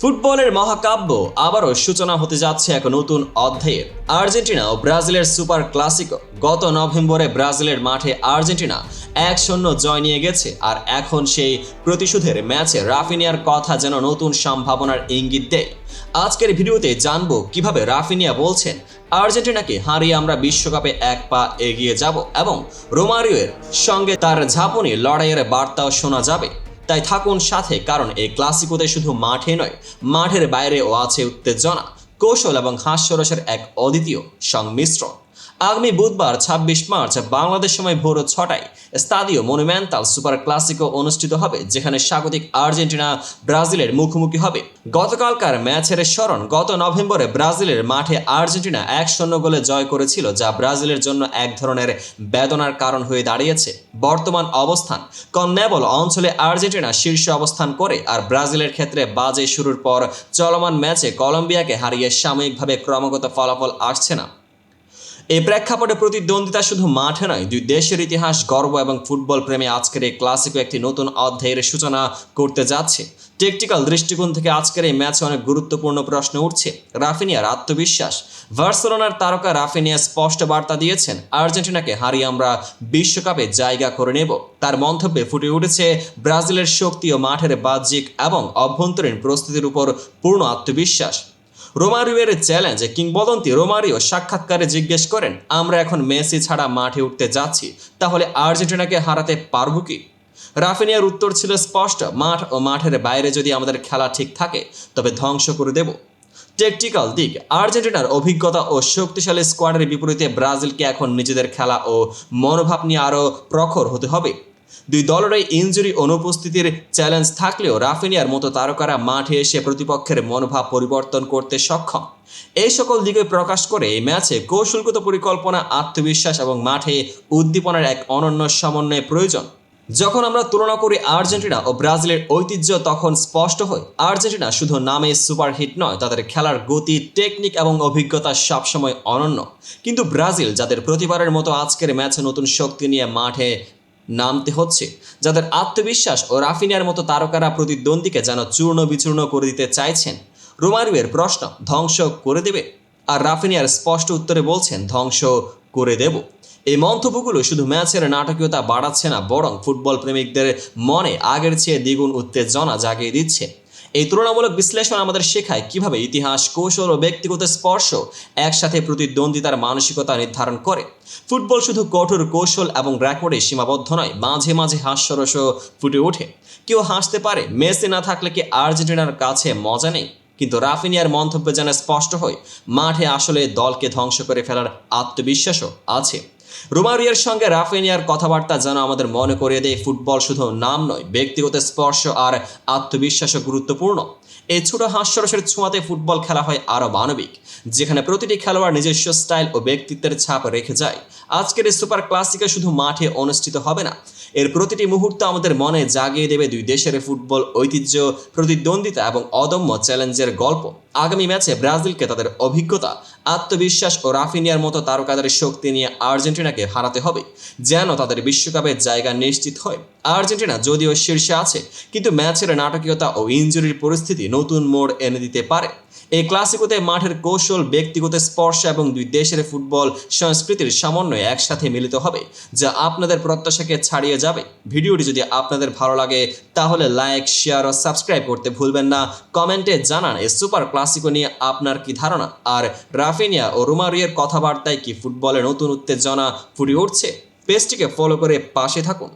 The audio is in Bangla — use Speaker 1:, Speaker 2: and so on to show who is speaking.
Speaker 1: ফুটবলের মহাকাব্য আবারও সূচনা হতে যাচ্ছে এক নতুন অধ্যায়ের আর্জেন্টিনা ও ব্রাজিলের সুপার ক্লাসিকো গত নভেম্বরে ব্রাজিলের মাঠে আর্জেন্টিনা এক শূন্য জয় নিয়ে গেছে আর এখন সেই প্রতিশোধের ম্যাচে রাফিনিয়ার কথা যেন নতুন সম্ভাবনার ইঙ্গিত দেয়। আজকের ভিডিওতে জানব কীভাবে রাফিনিয়া বলছেন, আর্জেন্টিনাকে হারিয়ে আমরা বিশ্বকাপে এক পা এগিয়ে যাব এবং রোমারিওয়ের সঙ্গে তার ঝাঁপুনি লড়াইয়ের বার্তাও শোনা যাবে। তাই থাকুন সাথে, কারণ এই ক্লাসিকোতে শুধু মাঠে নয়, মাঠের বাইরেও আছে উত্তেজনা, কৌশল এবং হাস্যরসের এক অদ্বিতীয় সংমিশ্রণ। আগামী বুধবার, ছাব্বিশ মার্চ, বাংলাদেশ সময় ভোর ছটায় স্তাদীয় মনুমেন্টাল সুপার ক্লাসিকো অনুষ্ঠিত হবে, যেখানে স্বাগতিক আর্জেন্টিনা, ব্রাজিলের মুখোমুখি হবে। গতকালকার ম্যাচের স্মরণ, গত নভেম্বরে ব্রাজিলের মাঠে আর্জেন্টিনা এক শূন্য গোলে জয় করেছিল, যা ব্রাজিলের জন্য এক ধরনের বেদনার কারণ হয়ে দাঁড়িয়েছে। বর্তমান অবস্থান। কন্যাবল অঞ্চলে আর্জেন্টিনা শীর্ষ অবস্থান করে আর ব্রাজিলের ক্ষেত্রে বাজে শুরুর পর চলমান ম্যাচে কলম্বিয়াকে হারিয়ে সাময়িকভাবে ক্রমাগত ফলাফল আসছে না। এই প্রেক্ষাপটে প্রতিদ্বন্দ্বিতা শুধু মাঠে নয়, দুই দেশের ইতিহাস, গর্ব এবং ফুটবল প্রেমে আজকের এই ক্লাসিকো একটি নতুন অধ্যায়ের সূচনা করতে যাচ্ছে। টেকটিক্যাল দৃষ্টিকোণ থেকে আজকের এই ম্যাচে অনেক গুরুত্বপূর্ণ প্রশ্ন উঠছে। রাফিনিয়ার আত্মবিশ্বাস। ভার্সেলোনার তারকা রাফিনিয়া স্পষ্ট বার্তা দিয়েছেন, আর্জেন্টিনাকে হারিয়ে আমরা বিশ্বকাপে জায়গা করে নেব। তার মন্তব্যে ফুটে উঠেছে, ব্রাজিলের শক্তি ও মাঠের বাহ্যিক এবং অভ্যন্তরীণ প্রস্তুতির উপর পূর্ণ আত্মবিশ্বাস। রোমারিওয়ের চ্যালেঞ্জ কিংবদন্তি রোমারিও সাক্ষাৎকারে জিজ্ঞেস করেন, আমরা এখন মেসি ছাড়া মাঠে উঠতে যাচ্ছি, তাহলে আর্জেন্টিনাকে হারাতে পারব কি? রাফিনিয়ার উত্তর ছিল স্পষ্ট, মাঠ ও মাঠের বাইরে যদি আমাদের খেলা ঠিক থাকে, তবে ধ্বংস করে দেব। টেকটিক্যাল দিক, আর্জেন্টিনার অভিজ্ঞতা ও শক্তিশালী স্কোয়াডের বিপরীতে ব্রাজিলকে এখন নিজেদের খেলা ও মনোভাব নিয়ে আরও প্রখর হতে হবে। দুই দলেরই ইঞ্জুরি অনুপস্থিতির চ্যালেঞ্জ থাকলেও রাফিনিয়ার মতো তারকারা মাঠে এসে প্রতিপক্ষের মনোভাব পরিবর্তন করতে সক্ষম। এই সকল দিকে প্রকাশ করে এই ম্যাচে কৌশলগত পরিকল্পনা, আত্মবিশ্বাস এবং মাঠে উদ্দীপনার এক অনন্য সমন্বয় প্রয়োজন। যখন আমরা তুলনা করি আর্জেন্টিনা ও ব্রাজিলের ঐতিহ্য তখন স্পষ্ট হয়, আর্জেন্টিনা শুধু নামে সুপারহিট নয়, তাদের খেলার গতি, টেকনিক এবং অভিজ্ঞতা সবসময় অনন্য। কিন্তু ব্রাজিল, যাদের প্রতিবারের মতো আজকের ম্যাচে নতুন শক্তি নিয়ে মাঠে নামতে হচ্ছে, যাদের আত্মবিশ্বাস ও রাফিনিয়ার মতো তারকারা প্রতিদ্বন্দ্বীকে যেন চূর্ণ বিচূর্ণ করে দিতে চাইছেন রোমারিওয়ের প্রশ্ন, ধ্বংস করে দেবে? আর রাফিনিয়ার স্পষ্ট উত্তরে বলছেন, ধ্বংস করে দেব। এই মন্তব্যগুলো শুধু ম্যাচের নাটকীয়তা বাড়াচ্ছে না, বরং ফুটবল প্রেমিকদের মনে আগের চেয়ে দ্বিগুণ উত্তেজনা জাগিয়ে দিচ্ছে। এই তুলনামূলক বিশ্লেষণ আমাদের শেখায় কীভাবে ইতিহাস, কৌশল ও ব্যক্তিগত স্পর্শ একসাথে প্রতিদ্বন্দ্বিতার মানসিকতা নির্ধারণ করে। ফুটবল শুধু কঠোর কৌশল এবং রেকর্ডে সীমাবদ্ধ নয়, মাঝে মাঝে হাস্যরসও ফুটে ওঠে। কেউ হাসতে পারে, মেসি না থাকলে কি আর্জেন্টিনার কাছে মজা নেই? কিন্তু রাফিনিয়ার মন্তব্য যেন স্পষ্ট হয়, মাঠে আসলে দলকে ধ্বংস করে ফেলার আত্মবিশ্বাসও আছে। রোমারিয়ার সঙ্গে রাফিনিয়ার কথাবার্তা যেন আমাদের মনে করিয়ে দেয়, ফুটবল শুধু নাম নয়, ব্যক্তিগত স্পর্শ আর আত্মবিশ্বাসও গুরুত্বপূর্ণ। এই ছোট হাস্যরসের ছোঁয়াতে ফুটবল খেলা হয় আরও মানবিক, যেখানে প্রতিটি খেলোয়াড় নিজস্ব স্টাইল ও ব্যক্তিত্বের ছাপ রেখে যায়। আজকের এই সুপার ক্লাসিকে শুধু মাঠে অনুষ্ঠিত হবে না। এর প্রতিটি মুহূর্ত আমাদের মনে জাগিয়ে দেবে দুই দেশের ফুটবল ঐতিহ্য, প্রতিদ্বন্দ্বিতা এবং অদম্য চ্যালেঞ্জের গল্প। আগামী ম্যাচে ব্রাজিলকে তাদের অভিজ্ঞতা, আত্মবিশ্বাস ও রাফিনিয়ার মতো তারকাদের শক্তি নিয়ে আর্জেন্টিনাকে হারাতে হবে, যেন তাদের বিশ্বকাপের জায়গা নিশ্চিত হয়। আর্জেন্টিনা যদিও শীর্ষে আছে, কিন্তু ম্যাচের নাটকীয়তা ও ইঞ্জুরির পরিস্থিতি নতুন মোড় এনে দিতে পারে। এই ক্লাসিকোতে মাঠের কৌশল, ব্যক্তিগত স্পর্শ এবং দুই দেশের ফুটবল সংস্কৃতির সমন্বয়ে একসাথে মিলিত হবে, যা আপনাদের প্রত্যাশাকে ছাড়িয়ে যাবে। ভিডিওটি যদি আপনাদের ভালো লাগে, তাহলে লাইক, শেয়ার ও সাবস্ক্রাইব করতে ভুলবেন না। কমেন্টে জানান, এই সুপার ক্লাসিকো নিয়ে আপনার কি ধারণা? আর রাফিনিয়া ও রোমারিয়ের কথাবার্তায় কি ফুটবলে নতুন উত্তেজনা ফুটে উঠছে? পেজটিকে ফলো করে পাশে থাকুন।